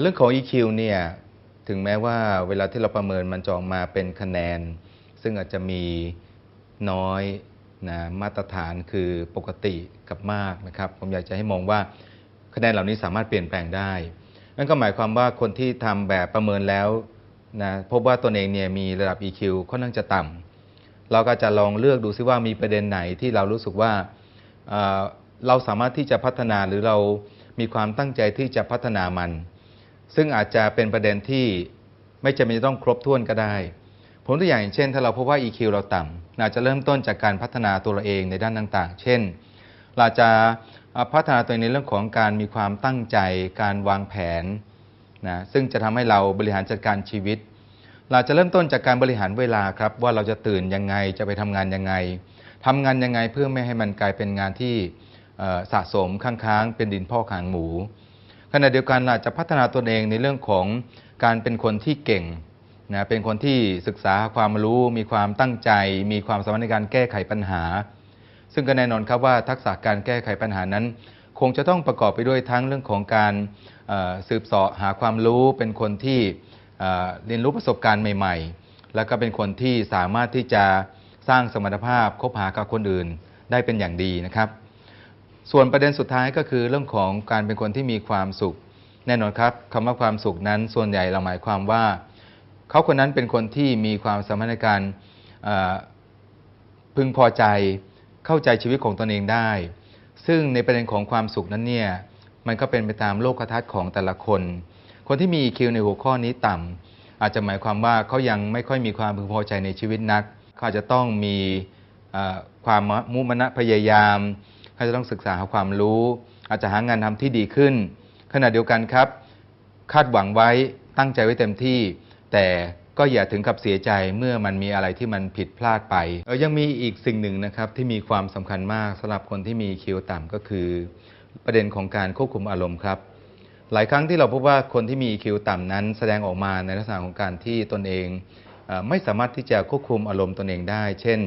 เรื่องของ EQ เนี่ยถึงแม้ว่าเวลาที่เราประเมินมันจออกมาเป็นคะแนน ซึ่งอาจจะมีน้อยนะมาตรฐานคือปกติกับมากนะครับ ผมอยากจะให้มองว่าคะแนนเหล่านี้สามารถเปลี่ยนแปลงได้ นั่นก็หมายความว่าคนที่ทำแบบประเมินแล้วนะพบว่าตนเองเนี่ยมีระดับ EQ ค่อนข้างจะต่ำเราก็จะลองเลือกดูซิว่ามีประเด็นไหนที่เรารู้สึกว่าเราสามารถที่จะพัฒนาหรือเรามีความตั้งใจที่จะพัฒนามัน ซึ่งอาจจะเป็นประเด็นที่ไม่จำเป็นจะต้องครบถ้วนก็ได้ผมตัวอย่างเช่น ถ้าเราพบว่า EQ เราต่ำเราจะเริ่มต้นจากการพัฒนาตัวเราเองในด้านต่างๆ เช่น เราจะพัฒนาตัวเองในเรื่องของการมีความตั้งใจ การวางแผนนะซึ่งจะทำให้เราบริหารจัดการชีวิต เราจะเริ่มต้นจากการบริหารเวลาครับ ว่าเราจะตื่นยังไงจะไปทำงานยังไงทำงานยังไงเพื่อไม่ให้มันกลายเป็นงานที่สะสมค้างๆเป็นดินพ่อกหางหมู ขณะเดียวกันเราจะพัฒนาตนเองในเรื่องของการเป็นคนที่เก่งนะเป็นคนที่ศึกษาความรู้มีความตั้งใจ มีความสามารถในการแก้ไขปัญหา ซึ่งก็แน่นอนครับว่าทักษะการแก้ไขปัญหานั้น คงจะต้องประกอบไปด้วยทั้งเรื่องของการสืบเสาะหาความรู้เป็นคนที่เรียนรู้ประสบการณ์ใหม่ ๆ แล้วก็เป็นคนที่สามารถที่จะสร้างสมรรถภาพคบหากับคนอื่นได้เป็นอย่างดีนะครับ ส่วนประเด็นสุดท้ายก็คือเรื่องของการเป็นคนที่มีความสุข แน่นอนครับคำว่าความสุขนั้นส่วนใหญ่เราหมายความว่า เขาคนนั้นเป็นคนที่มีความสามารถในการพึงพอใจเข้าใจชีวิตของตนเองได้ ซึ่งในประเด็นของความสุขนั้นเนี่ยมันก็เป็นไปตามโลกทัศน์ของแต่ละคน คนที่มี EQ ในหัวข้อนี้ต่ำอาจจะหมายความว่าเขายังไม่ค่อยมีความพึงพอใจในชีวิตนักเขาจะต้องมีความมุมนะพยายามาจะต้องศึกษาหาความรู้ อาจจะหางานทำที่ดีขึ้น ขณะเดียวกันครับ คาดหวังไว้ตั้งใจไว้เต็มที่ แต่ก็อย่าถึงกับเสียใจเมื่อมันมีอะไรที่มันผิดพลาดไป ยังมีอีกสิ่งหนึ่งนะครับที่มีความสำคัญมากสำหรับคนที่มีคิวต่ำก็คือ ประเด็นของการควบคุมอารมณ์ครับ หลายครั้งที่เราพบว่าคนที่มีคิวต่ำนั้น แสดงออกมาในลักษณะของการที่ตนเองไม่สามารถที่จะควบคุมอารมณ์ตนเองได้ เช่น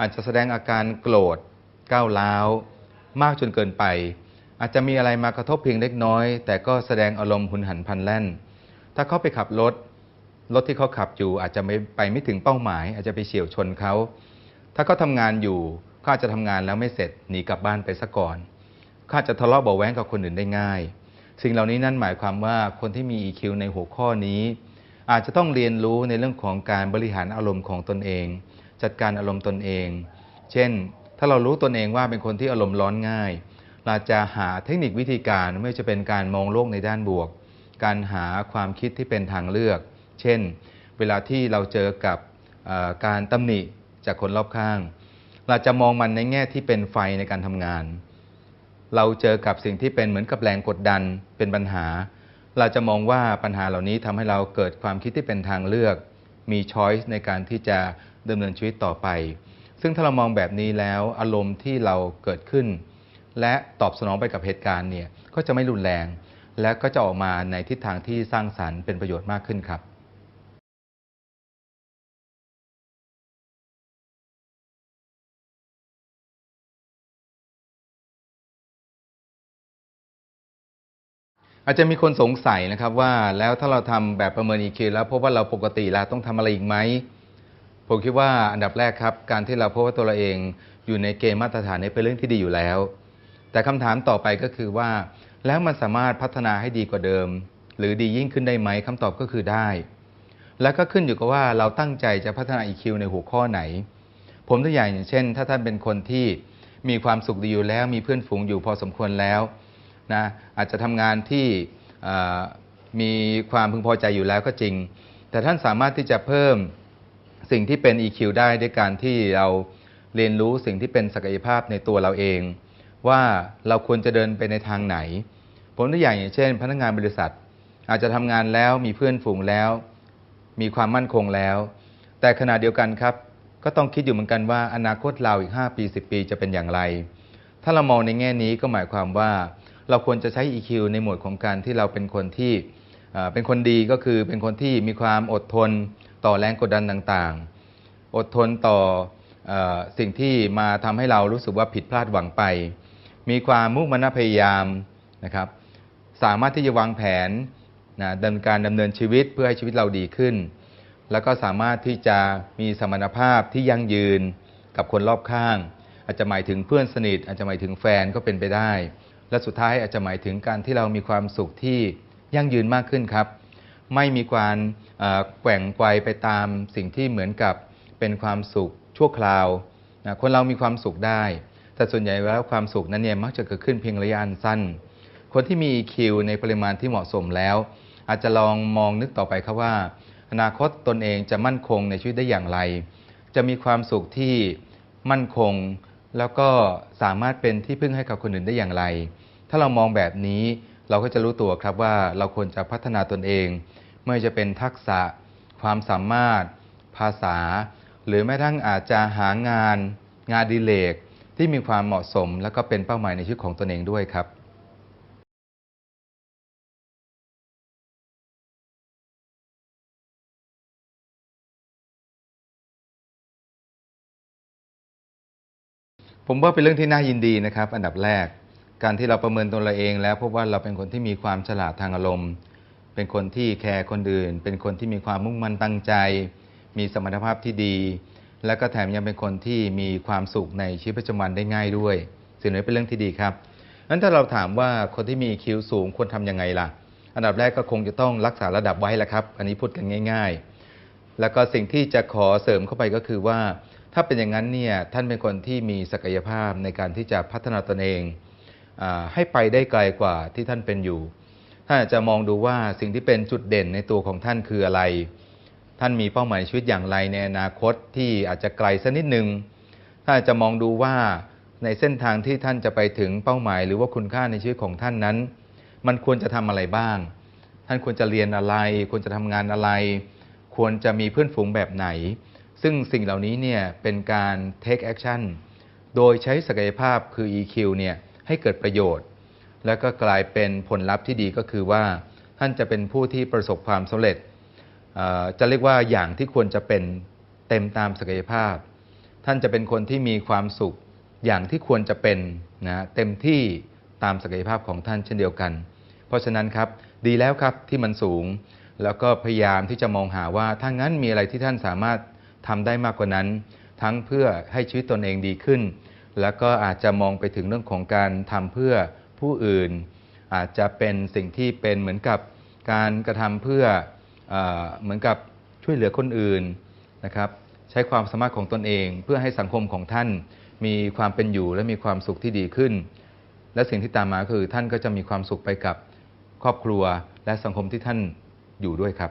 อาจจะแสดงอาการโกรธก้าวร้าว มากจนเกินไป อาจจะมีอะไรมากระทบเพียงเล็กน้อย แต่ก็แสดงอารมณ์หุนหันพันแล่น ถ้าเขาไปขับรถ รถที่เขาขับอยู่อาจจะไม่ไปไม่ถึงเป้าหมาย อาจจะไปเฉียวชนเขา ถ้าเขาทำงานอยู่เขาอาจจะทำงานแล้วไม่เสร็จหนีกลับบ้านไปซะก่อนเขาอาจจะทะเลาะเบาแว้งกับคนอื่นได้ง่าย สิ่งเหล่านี้นั่นหมายความว่าคนที่มี EQ ในหัวข้อนี้ อาจจะต้องเรียนรู้ในเรื่องของการบริหารอารมณ์ของตนเอง จัดการอารมณ์ตนเอง เช่น ถ้าเรารู้ตนเองว่าเป็นคนที่อารมณ์ร้อนง่าย เราจะหาเทคนิควิธีการไม่ว่าจะเป็นการมองโลกในด้านบวก การหาความคิดที่เป็นทางเลือก เช่น เวลาที่เราเจอกับการตำหนิจากคนรอบข้าง เราจะมองมันในแง่ที่เป็นไฟในการทำงาน เราเจอกับสิ่งที่เป็นเหมือนกับแรงกดดันเป็นปัญหา เราจะมองว่าปัญหาเหล่านี้ทำให้เราเกิดความคิดที่เป็นทางเลือก มีช้อยส์ในการที่จะดำเนินชีวิตต่อไป ซึ่งถ้าเรามองแบบนี้แล้วอารมณ์ที่เราเกิดขึ้น และตอบสนองไปกับเหตุการณ์เนี่ยก็จะไม่รุนแรง และก็จะออกมาในทิศทางที่สร้างสรรค์เป็นประโยชน์มากขึ้นครับอาจจะมีคนสงสัยนะครับว่าแล้วถ้าเราทำแบบประเมิน EQ แล้วพบว่าเราปกติแล้วต้องทำอะไรอีกไหม ผมคิดว่าอันดับแรกครับ การที่เราพบว่าตัวเราเองอยู่ในเกณฑ์มาตรฐานนี้เป็นเรื่องที่ดีอยู่แล้ว แต่คำถามต่อไปก็คือว่า แล้วมันสามารถพัฒนาให้ดีกว่าเดิม หรือดียิ่งขึ้นได้ไหมคำตอบก็คือได้ แล้วก็ขึ้นอยู่กับว่าเราตั้งใจจะพัฒนา EQ ในหัวข้อไหน ผมตัวอย่างอย่างเช่น ถ้าท่านเป็นคนที่มีความสุขดีอยู่แล้วมีเพื่อนฝูงอยู่พอสมควรแล้วนะอาจจะทำงานที่มีความพึงพอใจอยู่แล้วก็จริง แต่ท่านสามารถที่จะเพิ่ม สิ่งที่เป็น EQ ได้ด้วยการที่เราเรียนรู้สิ่งที่เป็นศักยภาพในตัวเราเอง ว่าเราควรจะเดินไปในทางไหน ผมตัวอย่างอย่างเช่น พนักงานบริษัท อาจจะทำงานแล้วมีเพื่อนฝูงแล้ว มีความมั่นคงแล้ว แต่ขณะเดียวกันครับ ก็ต้องคิดอยู่เหมือนกันว่าอนาคตเราอีก 5 ปี 10 ปีจะเป็นอย่างไร ถ้าเรามองในแง่นี้ก็หมายความว่า เราควรจะใช้ EQ ในหมวดของการที่เราเป็นคนที่เป็นคนดีก็คือเป็นคนที่มีความอดทน ต่อแรงกดดันต่างๆ อดทนต่อออสิ่งที่มาทำให้เรารู้สึกว่าผิดพลาดหวังไป มีความมุ่งมั่นพยายามนะครับ สามารถที่จะวางแผนนะดำเนินการดำเนินชีวิตเพื่อให้ชีวิตเราดีขึ้น แล้วก็สามารถที่จะมีสมรรถภาพที่ยั่งยืนกับคนรอบข้าง อาจจะหมายถึงเพื่อนสนิท อาจจะหมายถึงแฟนก็เป็นไปได้ และสุดท้ายอาจจะหมายถึงการที่เรามีความสุขที่ยั่งยืนมากขึ้นครับ ไม่มีการแกว่งไกวไปตามสิ่งที่เหมือนกับเป็นความสุขชั่วคราวนะคนเรามีความสุขได้ แต่ส่วนใหญ่แล้วความสุขนั้นเนี่ยมักจะเกิดขึ้นเพียงระยะสั้น คนที่มี EQ ในปริมาณที่เหมาะสมแล้ว อาจจะลองมองนึกต่อไปครับว่า อนาคตตนเองจะมั่นคงในชีวิตได้อย่างไร จะมีความสุขที่มั่นคง แล้วก็สามารถเป็นที่พึ่งให้กับคนอื่นได้อย่างไร ถ้าเรามองแบบนี้ เราก็จะรู้ตัวครับว่าเราควรจะพัฒนาตนเอง ไม่ว่าจะเป็นทักษะ ความสามารถ ภาษา หรือแม้ทั้งอาจจะหางาน งานดีเลกที่มีความเหมาะสม และก็เป็นเป้าหมายในชีวิตของตนเองด้วยครับผมว่าเป็นเรื่องที่น่ายินดีนะครับ อันดับแรก การที่เราประเมินตัวเราเอง แล้วพบว่าเราเป็นคนที่มีความฉลาดทางอารมณ์ เป็นคนที่แคร์คนอื่น เป็นคนที่มีความมุ่งมั่นตั้งใจ มีสมรรถภาพที่ดี และก็แถมยังเป็นคนที่มีความสุขในชีวิตประจำวันได้ง่ายด้วยสิ่งนี้เป็นเรื่องที่ดีครับนั้นถ้าเราถามว่าคนที่มีคิวสูงควรทำยังไงล่ะ อันดับแรกก็คงจะต้องรักษาระดับไว้แหละครับ อันนี้พูดกันง่าย ๆ แล้วก็สิ่งที่จะขอเสริมเข้าไปก็คือว่า ถ้าเป็นอย่างนั้นเนี่ยท่านเป็นคนที่มีศักยภาพในการที่จะพัฒนาตนเอง ให้ไปได้ไกลกว่าที่ท่านเป็นอยู่ ท่านอาจจะมองดูว่าสิ่งที่เป็นจุดเด่นในตัวของท่านคืออะไร ท่านมีเป้าหมายชีวิตอย่างไรในอนาคตที่อาจจะไกลสักนิดหนึ่งท่านอาจจะมองดูว่าในเส้นทางที่ท่านจะไปถึงเป้าหมาย หรือว่าคุณค่าในชีวิตของท่านนั้น มันควรจะทำอะไรบ้าง ท่านควรจะเรียนอะไร ควรจะทำงานอะไร ควรจะมีเพื่อนฝูงแบบไหน ซึ่งสิ่งเหล่านี้เนี่ยเป็นการ take action โดยใช้ศักยภาพคือ EQ เนี่ย ให้เกิดประโยชน์ แล้วก็กลายเป็นผลลัพธ์ที่ดีก็คือว่าท่านจะเป็นผู้ที่ประสบความสำเร็จ จะเรียกว่าอย่างที่ควรจะเป็นเต็มตามศักยภาพ ท่านจะเป็นคนที่มีความสุขอย่างที่ควรจะเป็นนะเต็มที่ตามศักยภาพของท่านเช่นเดียวกัน เพราะฉะนั้นครับดีแล้วครับที่มันสูง แล้วก็พยายามที่จะมองหาว่าถ้างั้นมีอะไรที่ท่านสามารถทำได้มากกว่านั้น ทั้งเพื่อให้ชีวิตตนเองดีขึ้น แล้วก็อาจจะมองไปถึงเรื่องของการทำเพื่อผู้อื่น อาจจะเป็นสิ่งที่เป็นเหมือนกับการกระทำเพื่อเออเหมือนกับช่วยเหลือคนอื่นนะครับ ใช้ความสามารถของตนเอง เพื่อให้สังคมของท่านมีความเป็นอยู่และมีความสุขที่ดีขึ้น และสิ่งที่ตามมาคือท่านก็จะมีความสุขไปกับครอบครัวและสังคมที่ท่านอยู่ด้วยครับ